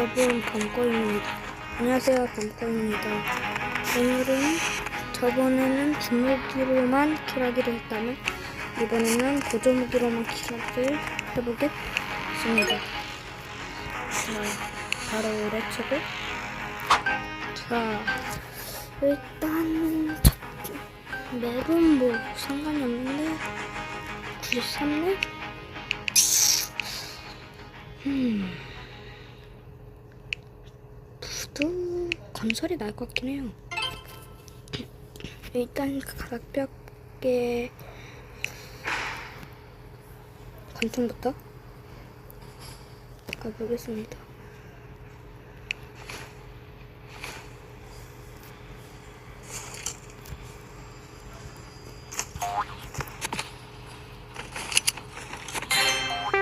여러분 범거입니다. 안녕하세요 범거입니다. 오늘은 저번에는 주무기로만 킬하기로 했다면 이번에는 보조무기로만 킬하기를 해보겠습니다. 자 바로 레츠고 자 일단 첫 맵은 뭐 상관이 없는데 93렙? 음 부두 건설이 나을 것 같긴 해요. 일단 가볍게 관통부터 가보겠습니다.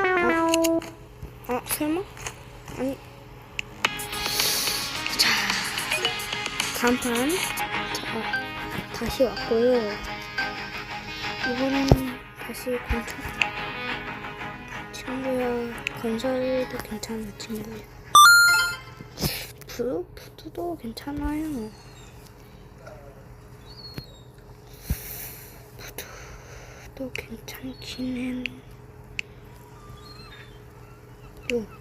아, 아 설마? 아니 간판. 자, 다시 왔고요. 이번에는 다시 관통. 친구야, 건설도 괜찮은. 부, 부두도 괜찮아요. 부두도 괜찮긴 해. 요.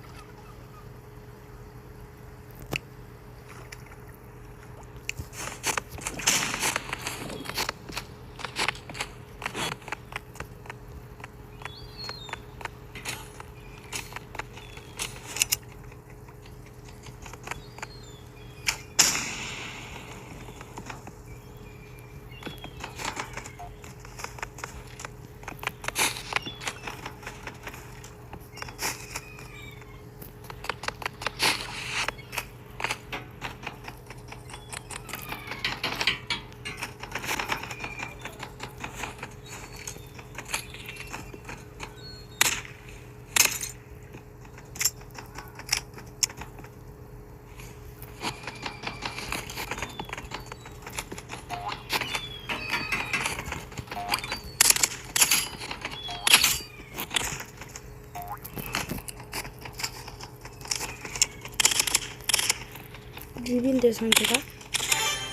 뉴비인데 상태가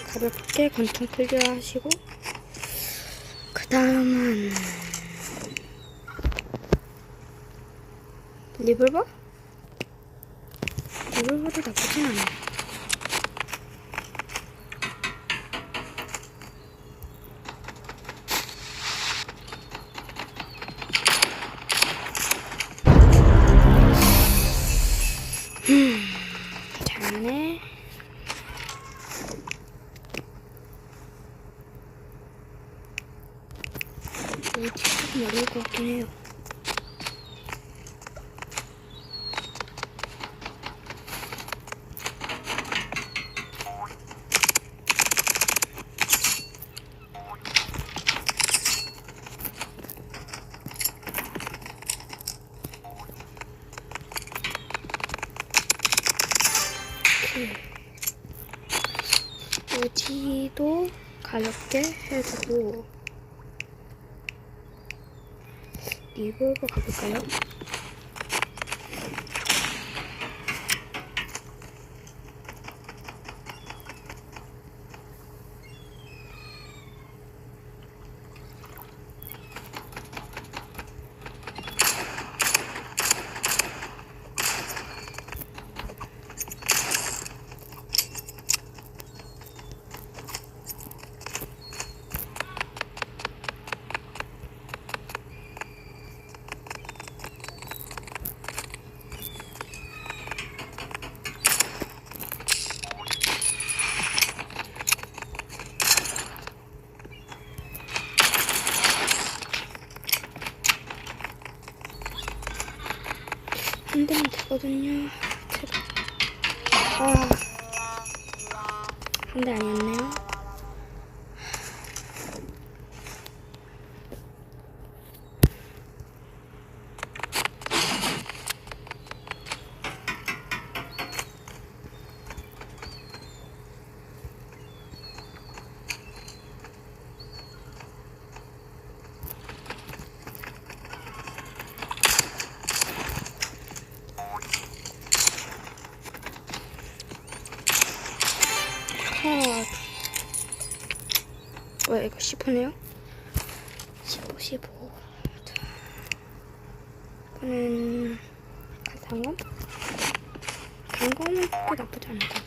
가볍게 관통 클리어 하시고 그 다음은 리볼버? 리볼버도 나쁘진 않아 음, 어려울 것 해요. 여지도 가볍게 해주고 리볼버 가볼까요? 한 대면 되거든요. 제발. 아. 한대 아니었네요. 왜 이거 10호네요? 15, 15. 자, 이거는 단검? 단검은 꽤 나쁘지 않다.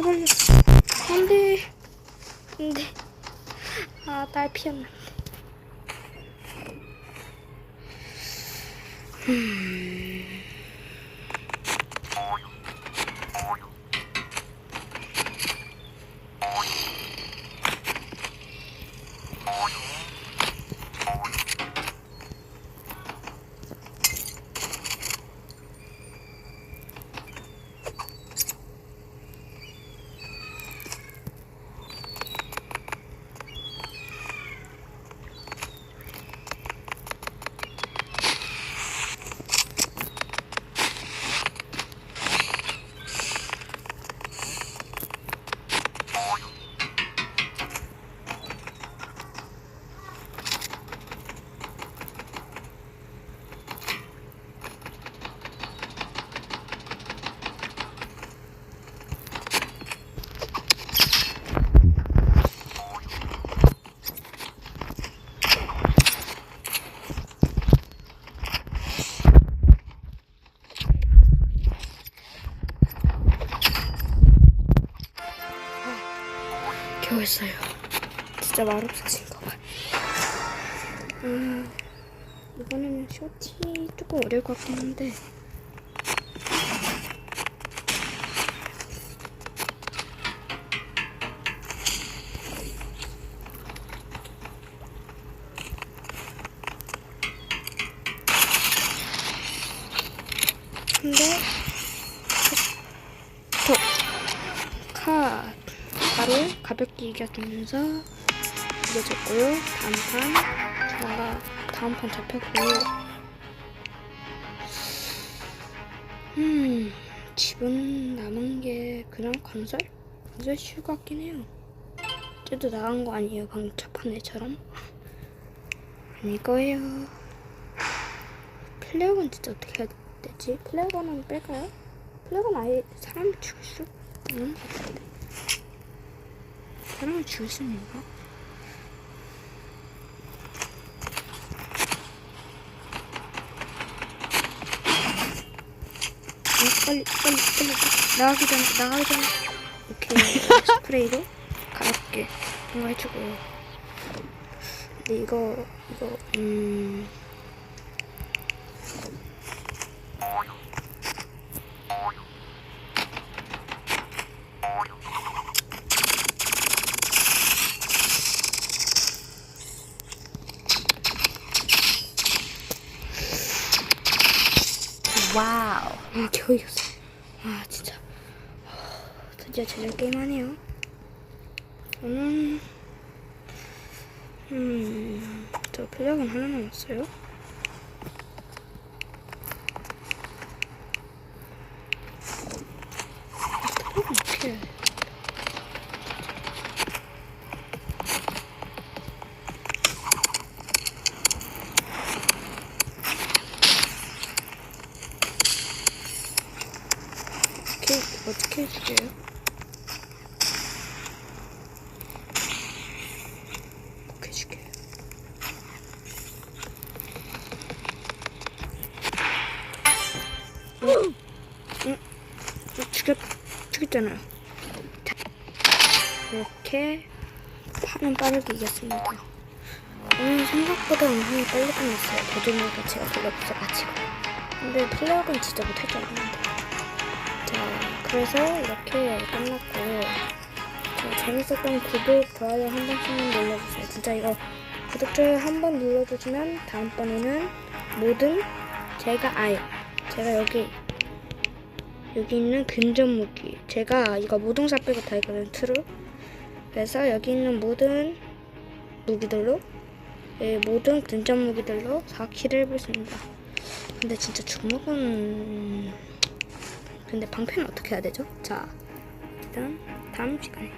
제발요. 안 돼. 안 돼. 아, 딸 피었나. 했어요. 진짜 말없으신가 봐. 음, 이번에는 쇼티 조금 어려울 것 같긴 한데 더, 카, 바로 가볍게 이겨주면서 이겨줬고요. 다음 판, 제가 다음 판 잡혔고요. 음, 집은 남은 게 그냥 건설? 건설 쉬울 것 같긴 해요. 쟤도 나간 거 아니에요, 방금 첫판 애처럼? 아닐 거예요. 플레어건 진짜 어떻게 해야 되지? 플레어건은 뺄까요? 플레어건 아예 사람을 죽일 수없 사람을 죽일 수 있는 거? 어, 빨리, 빨리, 빨리. 나가기 전에, 나가기 전에. 오케이. 스프레이로 가볍게 뭔가 해주고. 근데 이거, 이거, 음. 아, 겨우 이겼어. 아, 진짜. 아, 드디어 제대로 게임하네요. 저는, 음, 저 필력은 하나 남았어요. 필력은 어떻게 해야 돼? 어떻게, 어떻게 해줄게요? 자, 이렇게 판은 빠르게 이겼습니다. 오늘 생각보다 운동이 빨리 끝났어요. 도전보다 제가 돌려붙여가지고. 근데 플레이어는 진짜 못할 줄 알았는데. 자, 그래서 이렇게 끝났고, 자, 재밌었던 구독, 좋아요 한 번씩만 눌러주세요. 진짜 이거 구독, 좋아요 한번 눌러주시면 다음번에는 모든 제가 아예 제가 여기 여기 있는 근접 무기 제가 이거 무등사 빼고 다 있거든 트루 그래서 여기 있는 모든 무기들로 예, 모든 근접 무기들로 4킬을 해보겠습니다. 근데 진짜 주먹은 근데 방패는 어떻게 해야 되죠? 자, 일단 다음 시간에